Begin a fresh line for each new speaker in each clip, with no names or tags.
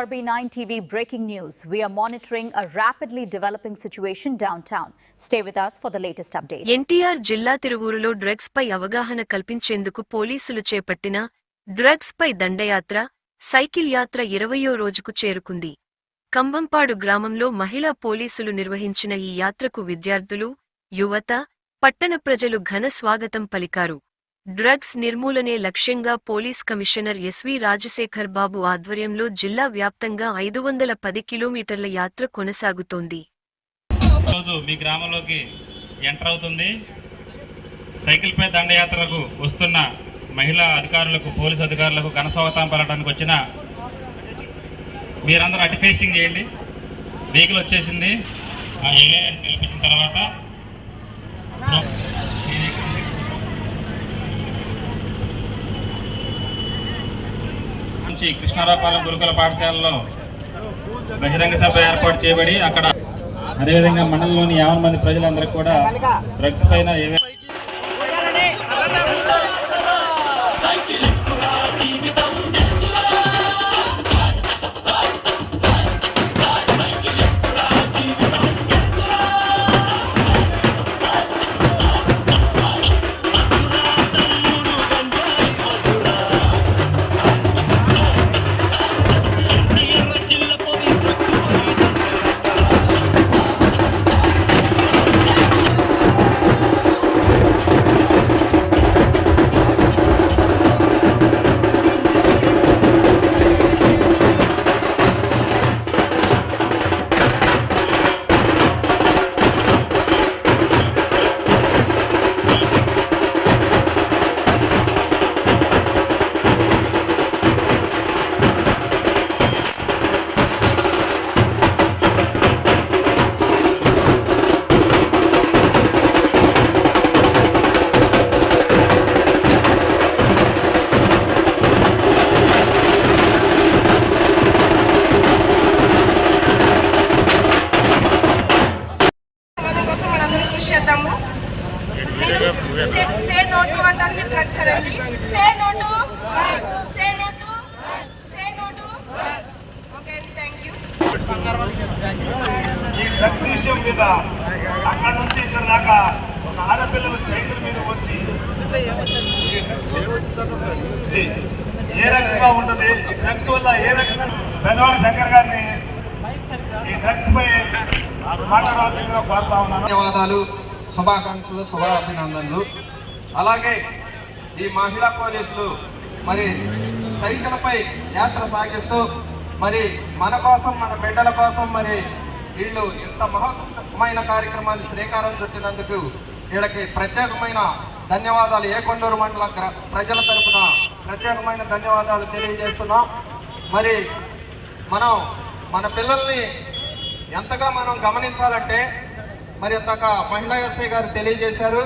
This is CRB9 TV breaking news. We are monitoring a rapidly developing situation downtown. Stay with us for the latest updates.
NTR జిల్లా తిరువూరులో drugs పై అవగాహన కల్పించేందుకు పోలీసులు చేపట్టిన drugs పై దండయాత్ర cycle యాత్ర ఇరవయో రోజుకు చేరుకుంది కంబంపాడు గ్రామంలో మహిళా పోలీసులు నిర్వహించిన ఈ యాత్రకు విద్యార్థులు యువత పట్టణ ప్రజలు ఘన స్వాగతం పలికారు డ్రగ్స్ నిర్మూలనే లక్ష్యంగా police commissioner SV Rajasekhar Babu ఆధ్వర్యంలో జిల్లా వ్యాప్తంగా ఐదు వందల పది కిలోమీటర్ల యాత్ర కొనసాగుతోంది.
మీ గ్రామంలోకి ఎంటర్ అవుతుంది. సైకిల్పై దండయాత్రకు వస్తున్న మహిళా అధికారులకు పోలీస్ అధికారులకు ఘనస్వాగతం పలటానికి వచ్చిన మీరందరూ అటు ఫేసింగ్ చేయండి. వెహికల్ వచ్చేసింది. ఆ ఏరియాస్ కల్పించిన తర్వాత నుంచి కృష్ణారావుపాలెం గురుకుల పాఠశాలలో బహిరంగ సభ ఏర్పాటు చేయబడి అక్కడ అదేవిధంగా మండలంలోని యావన్ మంది ప్రజలందరూ కూడా డ్రగ్స్ పైన
ఈ డ్రగ్స్ విషయం మీద అక్కడ నుంచి ఇక్కడ దాకా ఒక ఆడపిల్లలు సైకిల్ మీద వచ్చి ఏ రకంగా ఉంటుంది? ఈ డ్రగ్స్ వల్ల ఏ రకంగా పెద్దవాడి శంకర్ గారిని ఈ డ్రగ్స్ పై మాట్లాడవలసిందిగా కోరుతా ఉన్నాను.
ధన్యవాదాలు. శుభాకాంక్షలు శుభాభినందనలు. అలాగే ఈ మహిళా పోలీసులు మరి సైకిల్పై యాత్ర సాగిస్తూ మరి మన కోసం మన బిడ్డల కోసం మరి వీళ్ళు ఇంత మహత్వమైన కార్యక్రమాన్ని శ్రీకారం చుట్టినందుకు వీళ్ళకి ప్రత్యేకమైన ధన్యవాదాలు. ఏకొండూరు మండల ప్రజల తరపున ప్రత్యేకమైన ధన్యవాదాలు తెలియజేస్తున్నాం. మరి మనం మన పిల్లల్ని ఎంతగా మనం గమనించాలంటే మరి ఇందాక మహిళా ఎస్ఐ గారు తెలియజేశారు.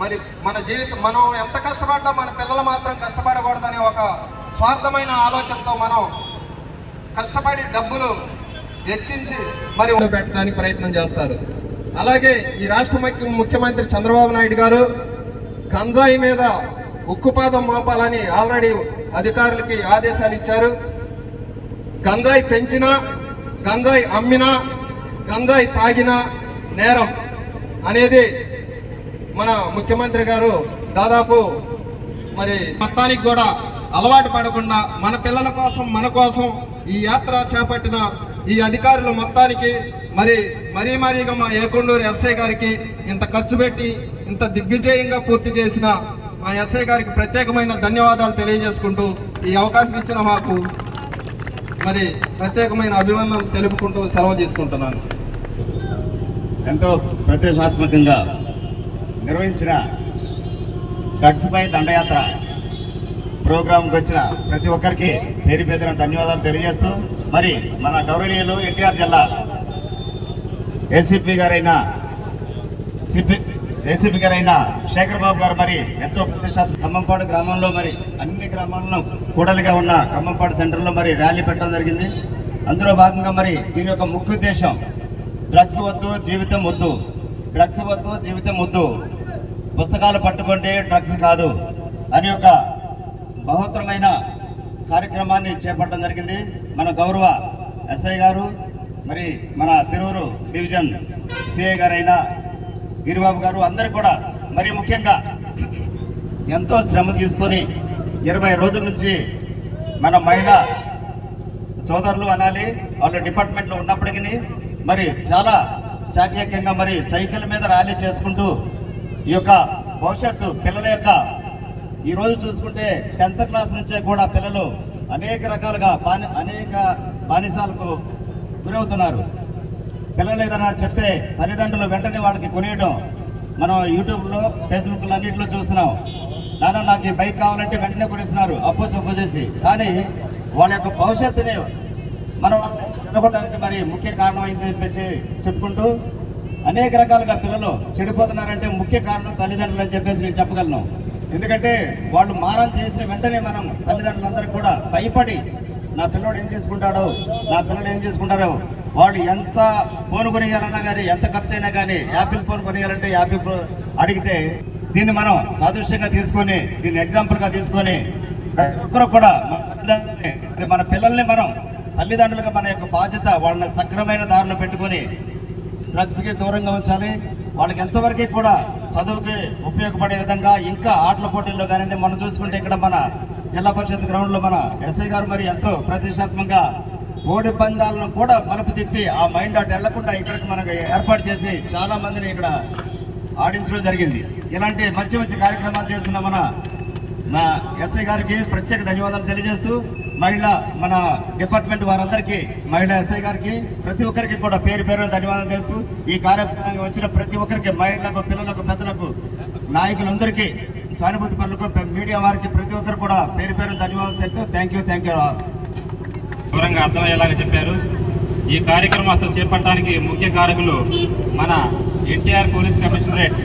మరి మన జీవితం మనం ఎంత కష్టపడ్డా మన పిల్లలు మాత్రం కష్టపడకూడదనే ఒక స్వార్థమైన ఆలోచనతో మనం కష్టపడి డబ్బులు వెచ్చించి మరి పెట్టడానికి ప్రయత్నం చేస్తారు. అలాగే ఈ రాష్ట్ర ముఖ్యమంత్రి చంద్రబాబు నాయుడు గారు గంజాయి మీద ఉక్కుపాదం మోపాలని ఆల్రెడీ అధికారులకి ఆదేశాలు ఇచ్చారు. గంజాయి పెంచినా గంజాయి అమ్మినా గంజాయి తాగినా నేరం అనేది మన ముఖ్యమంత్రి గారు దాదాపు మరి మొత్తానికి కూడా అలవాటు పడకుండా మన పిల్లల కోసం మన కోసం ఈ యాత్ర చేపట్టిన ఈ అధికారులు మొత్తానికి మరి మరీ మరీగా మా ఏకొండూరు ఎస్ఐ గారికి ఇంత ఖర్చు పెట్టి ఇంత దిగ్విజయంగా పూర్తి చేసిన మా ఎస్ఐ గారికి ప్రత్యేకమైన ధన్యవాదాలు తెలియజేసుకుంటూ ఈ అవకాశం ఇచ్చిన మాకు మరి ప్రత్యేకమైన అభినందనలు తెలుపుకుంటూ సెలవు తీసుకుంటున్నాను.
ఎంతో ప్రతిష్టాత్మకంగా నిర్వహించిన డ్రగ్స్పై దండయాత్ర ప్రోగ్రాంకి వచ్చిన ప్రతి ఒక్కరికి పేరు పేరున ధన్యవాదాలు తెలియజేస్తూ మరి మన గౌరవనీయులు ఎన్టీఆర్ జిల్లా ఏసీపీ గారైన సిపి ఏసీపీ గారైన శేఖర్ బాబు గారు మరి ఎంతో ప్రతిష్టాత్మ ఖమ్మంపాడు గ్రామంలో మరి అన్ని గ్రామాలను కూడలిగా ఉన్న ఖమ్మంపాడు సెంటర్లో మరి ర్యాలీ పెట్టడం జరిగింది. అందులో భాగంగా మరి దీని యొక్క ముఖ్య ఉద్దేశం డ్రగ్స్ వద్దు జీవితం వద్దు. డ్రగ్స్ వద్దు జీవితం వద్దు. పుస్తకాలు పట్టుకుంటే డ్రగ్స్ కాదు. అని ఒక బహుత్తరమైన కార్యక్రమాన్ని చేపట్టడం జరిగింది. మన గౌరవ ఎస్ఐ గారు మరి మన తిరువురు డివిజన్ సిఐ గారైన గిరిబాబు గారు అందరు కూడా మరి ముఖ్యంగా ఎంతో శ్రమ తీసుకొని ఇరవై రోజుల నుంచి మన మహిళా సోదరులు అనాలి. వాళ్ళ డిపార్ట్మెంట్లో ఉన్నప్పటికీ మరి చాలా చాకచక్యంగా మరి సైకిల్ మీద ర్యాలీ చేసుకుంటూ ఈ యొక్క భవిష్యత్తు పిల్లల యొక్క ఈ రోజు చూసుకుంటే టెన్త్ క్లాస్ నుంచే కూడా పిల్లలు అనేక రకాలుగా బాని అనేక బానిసాలకు గురవుతున్నారు. పిల్లలు ఏదైనా చెప్తే తల్లిదండ్రులు వెంటనే వాళ్ళకి కొనేయడం మనం యూట్యూబ్లో ఫేస్బుక్లో అన్నింటిలో చూస్తున్నాం. నాన్న నాకు ఈ బైక్ కావాలంటే వెంటనే కొనిస్తున్నారు అప్పు చప్పు చేసి. కానీ వాళ్ళ యొక్క భవిష్యత్తుని మనం చెడగొట్టడానికి మరి ముఖ్య కారణం అయిందని చెప్పేసి చెప్పుకుంటూ అనేక రకాలుగా పిల్లలు చెడిపోతున్నారంటే ముఖ్య కారణం తల్లిదండ్రులు అని చెప్పేసి నేను చెప్పగలను. ఎందుకంటే వాళ్ళు మారం చేసిన వెంటనే మనం తల్లిదండ్రులందరూ కూడా భయపడి నా పిల్లోడు ఏం చేసుకుంటాడో నా పిల్లలు ఏం చేసుకుంటారో వాళ్ళు ఎంత ఫోన్ కొనియాలన్నా కానీ ఎంత ఖర్చు అయినా కానీ యాపిల్ ఫోన్ కొనియాలంటే యాపిల్ అడిగితే దీన్ని మనం సాదృశ్యంగా తీసుకొని దీన్ని ఎగ్జాంపుల్గా తీసుకొని ప్రతి ఒక్కరు కూడా మన పిల్లల్ని మనం తల్లిదండ్రులుగా మన యొక్క బాధ్యత వాళ్ళని సక్రమైన దారిలో పెట్టుకొని డ్రగ్స్కి దూరంగా ఉంచాలి. వాళ్ళకి ఎంతవరకు కూడా చదువుకి ఉపయోగపడే విధంగా ఇంకా ఆటల పోటీల్లో కానివ్వండి మనం చూసుకుంటే ఇక్కడ మన జిల్లా పరిషత్ గ్రౌండ్లో మన ఎస్ఐ గారు మరి ఎంతో ప్రతిష్టాత్మకంగా కోడి పందాలను కూడా మలుపు తిప్పి ఆ మైండ్ అటు వెళ్ళకుండా ఇక్కడికి మనకు ఏర్పాటు చేసి చాలా మందిని ఇక్కడ ఆడించడం జరిగింది. ఇలాంటి మంచి మంచి కార్యక్రమాలు చేస్తున్న మన మా ఎస్ఐ గారికి ప్రత్యేక ధన్యవాదాలు తెలియజేస్తూ మహిళా మన డిపార్ట్మెంట్ వారందరికీ మహిళా ఎస్ఐ గారికి ప్రతి ఒక్కరికి కూడా పేరు పేరు ధన్యవాదాలు తెలుస్తూ ఈ కార్యక్రమానికి వచ్చిన ప్రతి ఒక్కరికి మహిళలకు పిల్లలకు పెద్దలకు నాయకులందరికీ సానుభూతి పనులకు మీడియా వారికి ప్రతి ఒక్కరు కూడా పేరు పేరు ధన్యవాదాలు తెలుస్తూ థ్యాంక్ యూ థ్యాంక్ యూ
వివరంగా అర్థమయ్యేలాగా చెప్పారు. ఈ కార్యక్రమం అసలు చేపట్టడానికి ముఖ్య కారకులు మన NTR police commissionerate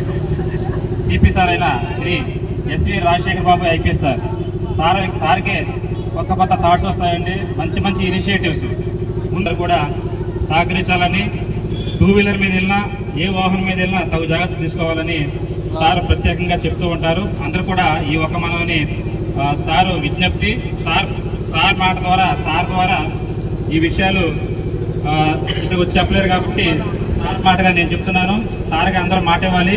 CP sir అయిన Shri SV Rajasekhar Babu IPS sir. Sir సార్కే కొత్త కొత్త థాట్స్ వస్తాయండి. మంచి మంచి ఇనిషియేటివ్స్ ముందర కూడా సహకరించాలని టూ వీలర్ మీద వెళ్ళినా ఏ వాహనం మీద వెళ్ళినా తగు జాగ్రత్త తీసుకోవాలని సార్ ప్రత్యేకంగా చెప్తూ ఉంటారు. అందరూ కూడా ఈ ఒక్క మనని సారు విజ్ఞప్తి సార్ సార్ మాట ద్వారా సార్ ద్వారా ఈ విషయాలు ఆ, ఇక్కడికి వచ్చి చెప్పలేరు కాబట్టి సార్ మాటగా నేను చెప్తున్నాను. సార్గా అందరూ మాట ఇవ్వాలి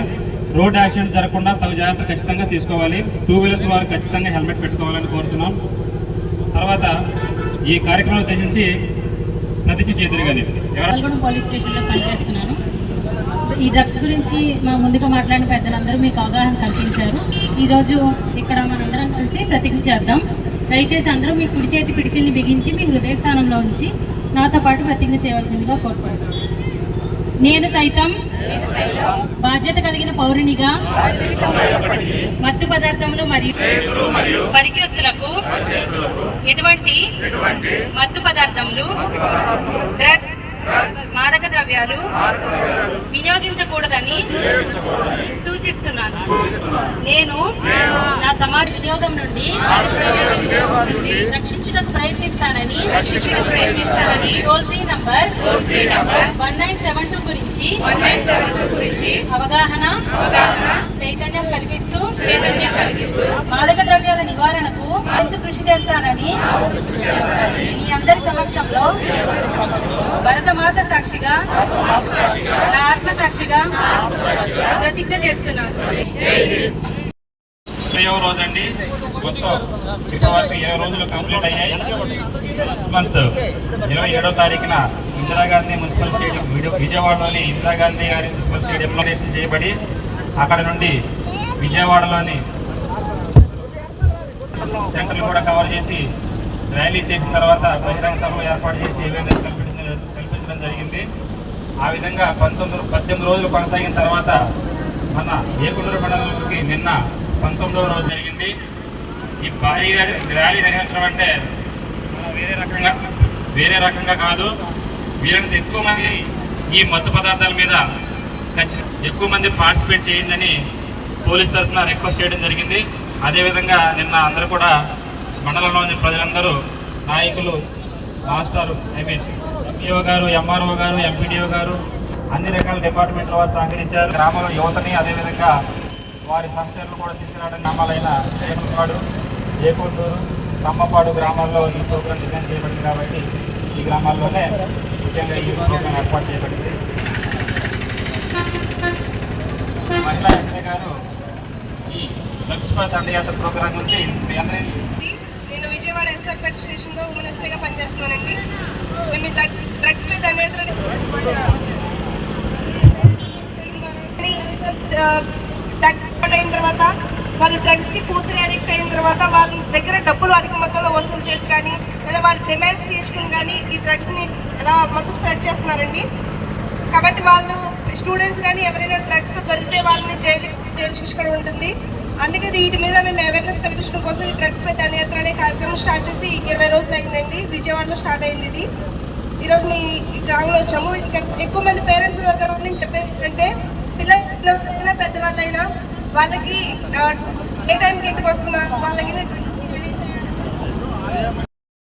రోడ్ యాక్సిడెంట్ జరగకుండా తగు జాగ్రత్త ఖచ్చితంగా తీసుకోవాలి. టూ వీలర్స్ వారు ఖచ్చితంగా హెల్మెట్ పెట్టుకోవాలని కోరుతున్నాం. తర్వాత ఈ కార్యక్రమం ఉద్దేశించి ప్రతిజ్ఞ చేదురుగానే
పాల్గొండ పోలీస్ స్టేషన్లో పనిచేస్తున్నాను. ఈ డ్రగ్స్ గురించి మా ముందుగా మాట్లాడిన పెద్దలందరూ మీకు అవగాహన కల్పించారు. ఈరోజు ఇక్కడ మనందరం కలిసి ప్రతిజ్ఞ చేద్దాం. దయచేసి అందరూ మీ కుడి చేతి పిడికిల్ని బిగించి మీ హృదయ స్థానంలో ఉంచి నాతో పాటు ప్రతిజ్ఞ చేయవలసిందిగా కోరుకుంటున్నాను. నేను సైతం బాధ్యత కలిగిన పౌరునిగా మత్తు పదార్థములు మరియు పరిచయస్తులకు ఎటువంటి మత్తు పదార్థములు ద్రవ్యాలు వినియోగించకూడదని సూచిస్తున్నాను. నేను నా సమాజ వినియోగం నుండి రక్షించుటకు ప్రయత్నిస్తానని toll free number one nine seven two గురించి అవగాహన చైతన్యం కల్పిస్తూ మాదక ద్రవ్యాల నివారణకు ఎంత కృషి చేస్తానని మీ అందరి సమక్షంలో భరతమాత సాక్షిగా నా ఆత్మ సాక్షిగా ప్రతిజ్ఞ చేస్తున్నాను.
రోజు అండి మొత్తం ఇప్పటివరకు ఇరవై రోజులు కంప్లీట్ అయ్యాయి. మంత్ ఇరవై ఏడో తారీఖున ఇందిరాగాంధీ మున్సిపల్ స్టేడియం విజయ- విజయవాడలోని ఇందిరాగాంధీ గారి మున్సిపల్ స్టేడియం నామినేషన్ చేయబడి అక్కడ నుండి విజయవాడలోని సెంటర్లు కూడా కవర్ చేసి ర్యాలీ చేసిన తర్వాత బహిరంగ సభ ఏర్పాటు చేసి అవేర్నెస్ కల్పించడం కల్పించడం జరిగింది. ఆ విధంగా పంతొమ్మిది పద్దెనిమిది రోజులు కొనసాగిన తర్వాత మన ఏకుండూరు మండలంలోకి నిన్న పంతొమ్మిదవ రోజు జరిగింది. ఈ భారీ ర్యాలీ నిర్వహించడం అంటే వేరే రకంగా వేరే రకంగా కాదు వీరంత ఎక్కువ మంది ఈ మత్తు పదార్థాల మీద ఖచ్చితంగా ఎక్కువ మంది పార్టిసిపేట్ చేయండి అని పోలీస్ తరఫున రిక్వెస్ట్ చేయడం జరిగింది. అదేవిధంగా నిన్న అందరూ కూడా మండలంలోని ప్రజలందరూ నాయకులు master I mean MPO garu MRO garu MPDO garu అన్ని రకాల డిపార్ట్మెంట్ల వారు సహకరించారు. గ్రామంలో యువతని అదేవిధంగా వారి సంస్థలు కూడా తీసుకురావడం గ్రామాలైన చేపలపాడు ఏకొండూరు కమ్మపాడు గ్రామాల్లో ఈ ప్రోగ్రాం డిజైన్ చేయబడింది కాబట్టి ఈ గ్రామాల్లోనే ముఖ్యంగా ఈ ప్రోగ్రాం ఏర్పాటు చేయబడింది. మహిళా ఎస్ఐ గారు ఈ దండయాత్ర ప్రోగ్రాం గురించి మీ అందరి
నేను విజయవాడ ఎస్ఆర్పేట స్టేషన్లో ఉమెన్ ఎస్ఐగా పనిచేస్తున్నానండి మేము డ్రగ్స్ డ్రగ్స్ పై దండయాత్ర అయిన తర్వాత వాళ్ళు డ్రగ్స్కి పూర్తిగా అడిక్ట్ అయిన తర్వాత వాళ్ళ దగ్గర డబ్బులు అధిక మొత్తంలో వసూలు చేసి కానీ లేదా వాళ్ళ డిమాండ్స్ తీర్చుకుని కానీ ఈ డ్రగ్స్ని ఎలా మొత్తం స్ప్రెడ్ చేస్తున్నారండి. కాబట్టి వాళ్ళు స్టూడెంట్స్ కానీ ఎవరైనా డ్రగ్స్తో దొరికితే వాళ్ళని జైలు జైలు శిక్ష కూడా ఉంటుంది. అందుకే వీటి మీద మేము అవేర్నెస్ కల్పించడం కోసం ఈ డ్రగ్స్ పై దండయాత్ర అనే కార్యక్రమం స్టార్ట్ చేసి ఇరవై రోజులు అయిందండి. విజయవాడలో స్టార్ట్ అయింది ఇది. ఈరోజు మీ గ్రామంలో వచ్చాము. ఇక్కడ ఎక్కువ మంది పేరెంట్స్ ఉన్నారు కాబట్టి నేను చెప్పేది ఏంటంటే పిల్లలు అయినా పెద్దవాళ్ళైనా వాళ్ళకి ఏ టైంకి ఇంటికి వస్తున్నా వాళ్ళకి